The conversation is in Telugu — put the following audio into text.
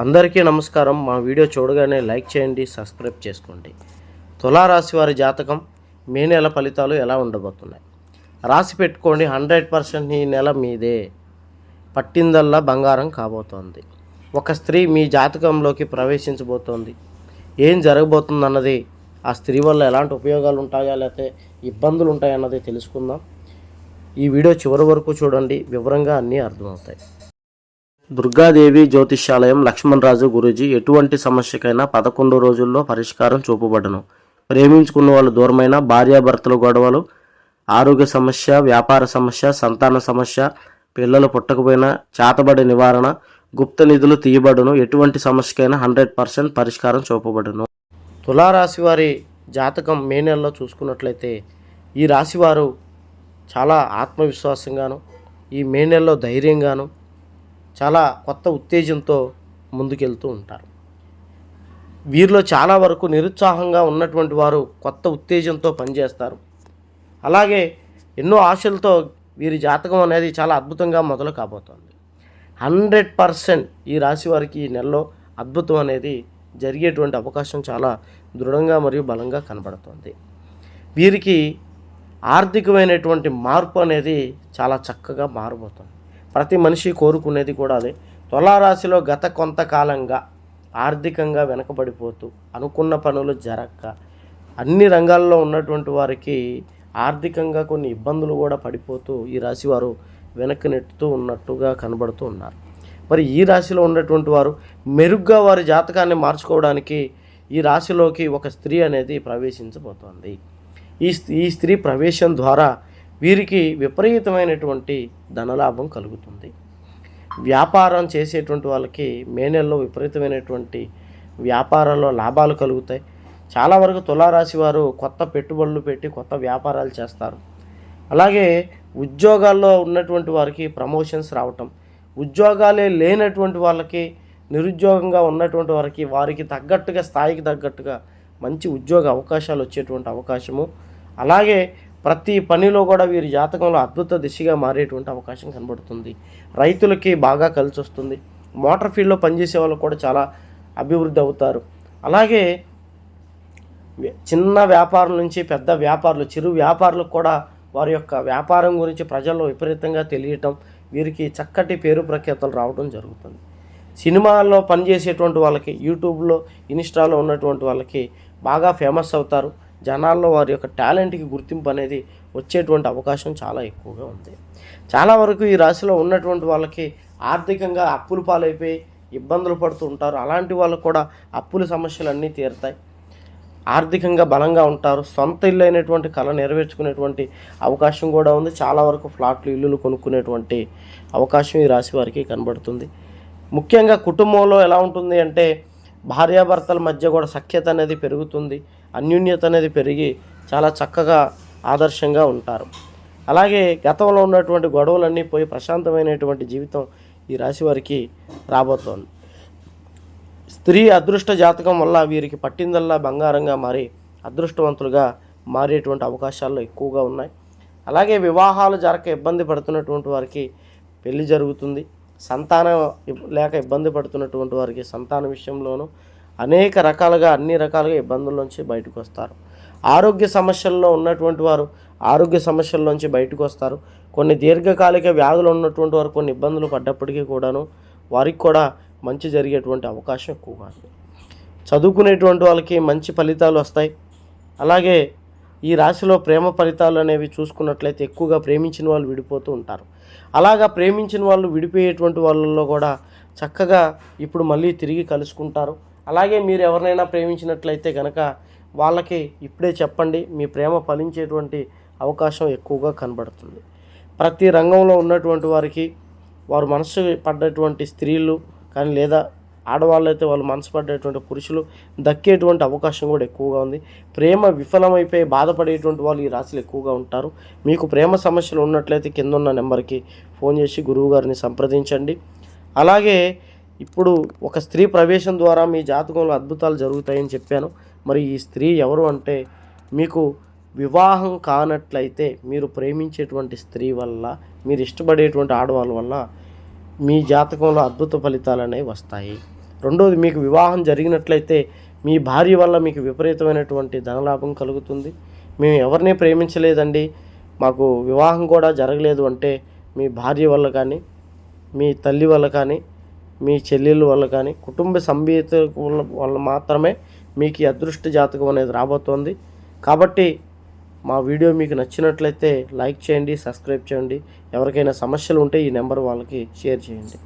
అందరికీ నమస్కారం. మా వీడియో చూడగానే లైక్ చేయండి సబ్స్క్రైబ్ చేసుకోండి. తులారాశి వారి జాతకం మే నెల ఫలితాలు ఎలా ఉండబోతున్నాయి? రాసి పెట్టుకోండి హండ్రెడ్ పర్సెంట్ ఈ నెల మీదే. పట్టిందల్లా బంగారం కాబోతోంది. ఒక స్త్రీ మీ జాతకంలోకి ప్రవేశించబోతోంది. ఏం జరగబోతుందన్నది ఆ స్త్రీ వల్ల ఎలాంటి ఉపయోగాలు ఉంటాయా లేకపోతే ఇబ్బందులు ఉంటాయన్నది తెలుసుకుందాం. ఈ వీడియో చివరి వరకు చూడండి. వివరంగా అన్నీ అర్థమవుతాయి. దుర్గాదేవి జ్యోతిష్యాలయం లక్ష్మణరాజు గురూజీ ఎటువంటి సమస్యకైనా పదకొండు రోజుల్లో పరిష్కారం చూపబడను. ప్రేమించుకున్న వాళ్ళు దూరమైన భార్యాభర్తల గొడవలు ఆరోగ్య సమస్య వ్యాపార సమస్య సంతాన సమస్య పిల్లలు పుట్టకపోయినా చేతబడి నివారణ గుప్త నిధులు తీయబడును. ఎటువంటి సమస్యకైనా హండ్రెడ్ పర్సెంట్ పరిష్కారం చూపబడును. తులారాశి వారి జాతకం మే నెలలో చూసుకున్నట్లయితే ఈ రాశివారు చాలా ఆత్మవిశ్వాసంగాను ఈ మే నెలలో ధైర్యంగాను చాలా కొత్త ఉత్తేజంతో ముందుకెళ్తూ ఉంటారు. వీరిలో చాలా వరకు నిరుత్సాహంగా ఉన్నటువంటి వారు కొత్త ఉత్తేజంతో పనిచేస్తారు. అలాగే ఎన్నో ఆశలతో వీరి జాతకం అనేది చాలా అద్భుతంగా మొదలు కాబోతోంది. హండ్రెడ్ పర్సెంట్ ఈ రాశి వారికి ఈ నెలలో అద్భుతం అనేది జరిగేటువంటి అవకాశం చాలా దృఢంగా మరియు బలంగా కనబడుతుంది. వీరికి ఆర్థికమైనటువంటి మార్పు అనేది చాలా చక్కగా మారబోతుంది. ప్రతి మనిషి కోరుకునేది కూడా అదే. తులారాశిలో గత కొంతకాలంగా ఆర్థికంగా వెనకబడిపోతూ అనుకున్న పనులు జరగక అన్ని రంగాల్లో ఉన్నటువంటి వారికి ఆర్థికంగా కొన్ని ఇబ్బందులు కూడా పడిపోతూ ఈ రాశి వారు వెనక్కి నెట్టుతూ ఉన్నట్టుగా కనబడుతూ ఉన్నారు. మరి ఈ రాశిలో ఉన్నటువంటి వారు మెరుగ్గా వారి జాతకాన్ని మార్చుకోవడానికి ఈ రాశిలోకి ఒక స్త్రీ అనేది ప్రవేశించబోతోంది. ఈ స్- ఈ స్త్రీ ప్రవేశం ద్వారా వీరికి విపరీతమైనటువంటి ధనలాభం కలుగుతుంది. వ్యాపారం చేసేటువంటి వాళ్ళకి మే నెలలో విపరీతమైనటువంటి వ్యాపారాల్లో లాభాలు కలుగుతాయి. చాలా వరకు తులారాశి వారు కొత్త పెట్టుబడులు పెట్టి కొత్త వ్యాపారాలు చేస్తారు. అలాగే ఉద్యోగాల్లో ఉన్నటువంటి వారికి ప్రమోషన్స్ రావటం ఉద్యోగాలే లేనటువంటి వాళ్ళకి నిరుద్యోగంగా ఉన్నటువంటి వారికి వారికి తగ్గట్టుగా స్థాయికి తగ్గట్టుగా మంచి ఉద్యోగ అవకాశాలు వచ్చేటువంటి అవకాశము. అలాగే ప్రతి పనిలో కూడా వీరి జాతకంలో అద్భుత దిశగా మారేటువంటి అవకాశం కనబడుతుంది. రైతులకి బాగా కలిసి వస్తుంది. మోటార్ ఫీల్డ్లో పనిచేసే వాళ్ళు కూడా చాలా అభివృద్ధి అవుతారు. అలాగే చిన్న వ్యాపారం నుంచి పెద్ద వ్యాపారులు చిరు వ్యాపారులకు కూడా వారి యొక్క వ్యాపారం గురించి ప్రజల్లో విపరీతంగా తెలియటం వీరికి చక్కటి పేరు ప్రఖ్యాతలు రావడం జరుగుతుంది. సినిమాల్లో పనిచేసేటువంటి వాళ్ళకి యూట్యూబ్లో ఇన్స్టాలో ఉన్నటువంటి వాళ్ళకి బాగా ఫేమస్ అవుతారు. జనాల్లో వారి యొక్క టాలెంట్కి గుర్తింపు అనేది వచ్చేటువంటి అవకాశం చాలా ఎక్కువగా ఉంది. చాలా వరకు ఈ రాశిలో ఉన్నటువంటి వాళ్ళకి ఆర్థికంగా అప్పుల పాలైపోయి ఇబ్బందులు పడుతూ ఉంటారు. అలాంటి వాళ్ళకు కూడా అప్పుల సమస్యలు అన్నీ తీరుతాయి. ఆర్థికంగా బలంగా ఉంటారు. సొంత ఇల్లు అయినటువంటి కళ నెరవేర్చుకునేటువంటి అవకాశం కూడా ఉంది. చాలా వరకు ఫ్లాట్లు ఇల్లులు కొనుక్కునేటువంటి అవకాశం ఈ రాశి వారికి కనబడుతుంది. ముఖ్యంగా కుటుంబంలో ఎలా ఉంటుంది అంటే భార్యాభర్తల మధ్య కూడా సఖ్యత అనేది పెరుగుతుంది. అన్యోన్యత అనేది పెరిగి చాలా చక్కగా ఆదర్శంగా ఉంటారు. అలాగే గతంలో ఉన్నటువంటి గొడవలన్నీ పోయి ప్రశాంతమైనటువంటి జీవితం ఈ రాశి వారికి రాబోతోంది. స్త్రీ అదృష్ట జాతకం వల్ల వీరికి పట్టిందల్లా బంగారంగా మారి అదృష్టవంతులుగా మారేటువంటి అవకాశాలు ఎక్కువగా ఉన్నాయి. అలాగే వివాహాలు జరగక ఇబ్బంది పడుతున్నటువంటి వారికి పెళ్ళి జరుగుతుంది. సంతానం లేక ఇబ్బంది పడుతున్నటువంటి వారికి సంతాన విషయంలోనూ అనేక రకాలుగా అన్ని రకాలుగా ఇబ్బందుల నుంచి బయటకు వస్తారు. ఆరోగ్య సమస్యల్లో ఉన్నటువంటి వారు ఆరోగ్య సమస్యల నుంచి బయటకు వస్తారు. కొన్ని దీర్ఘకాలిక వ్యాధులు ఉన్నటువంటి వారు కొన్ని ఇబ్బందులు పడ్డప్పటికీ కూడాను వారికి కూడా మంచి జరిగేటువంటి అవకాశం ఎక్కువగా ఉంది. చదువుకునేటువంటి వాళ్ళకి మంచి ఫలితాలు వస్తాయి. అలాగే ఈ రాశిలో ప్రేమ ఫలితాలు అనేవి చూసుకున్నట్లయితే ఎక్కువగా ప్రేమించిన వాళ్ళు విడిపోతూ ఉంటారు. అలాగా ప్రేమించిన వాళ్ళు విడిపోయేటువంటి వాళ్ళల్లో కూడా చక్కగా ఇప్పుడు మళ్ళీ తిరిగి కలుసుకుంటారు. అలాగే మీరు ఎవరినైనా ప్రేమించినట్లయితే కనుక వాళ్ళకి ఇప్పుడే చెప్పండి మీ ప్రేమ ఫలించేటువంటి అవకాశం ఎక్కువగా కనబడుతుంది. ప్రతి రంగంలో ఉన్నటువంటి వారికి వారు మనసు పడ్డటువంటి స్త్రీలు కానీ లేదా ఆడవాళ్ళు అయితే వాళ్ళు మనసు పడ్డటువంటి పురుషులు దక్కేటువంటి అవకాశం కూడా ఎక్కువగా ఉంది. ప్రేమ విఫలమైపోయి బాధపడేటువంటి వాళ్ళు ఈ రాశులు ఎక్కువగా ఉంటారు. మీకు ప్రేమ సమస్యలు ఉన్నట్లయితే కింద ఉన్న నెంబర్కి ఫోన్ చేసి గురువు గారిని సంప్రదించండి. అలాగే ఇప్పుడు ఒక స్త్రీ ప్రవేశం ద్వారా మీ జాతకంలో అద్భుతాలు జరుగుతాయని చెప్పాను. మరి ఈ స్త్రీ ఎవరు అంటే మీకు వివాహం కానట్లయితే మీరు ప్రేమించేటువంటి స్త్రీ వల్ల మీరు ఇష్టపడేటువంటి ఆడవాళ్ళ వల్ల మీ జాతకంలో అద్భుత ఫలితాలు అనేవి వస్తాయి. రెండోది మీకు వివాహం జరిగినట్లయితే మీ భార్య వల్ల మీకు విపరీతమైనటువంటి ధనలాభం కలుగుతుంది. మేము ఎవరిని ప్రేమించలేదండి. మాకు వివాహం కూడా జరగలేదు అంటే మీ భార్య వల్ల కానీ మీ తల్లి వల్ల కానీ మీ చెల్లెళ్ళ వల్ల కానీ కుటుంబ సంబీత వల్ల మాత్రమే మీకు ఈ అదృష్ట జాతకం అనేది రాబోతోంది. కాబట్టి మా వీడియో మీకు నచ్చినట్లయితే లైక్ చేయండి సబ్స్క్రైబ్ చేయండి. ఎవరికైనా సమస్యలు ఉంటే ఈ నెంబర్ వాళ్ళకి షేర్ చేయండి.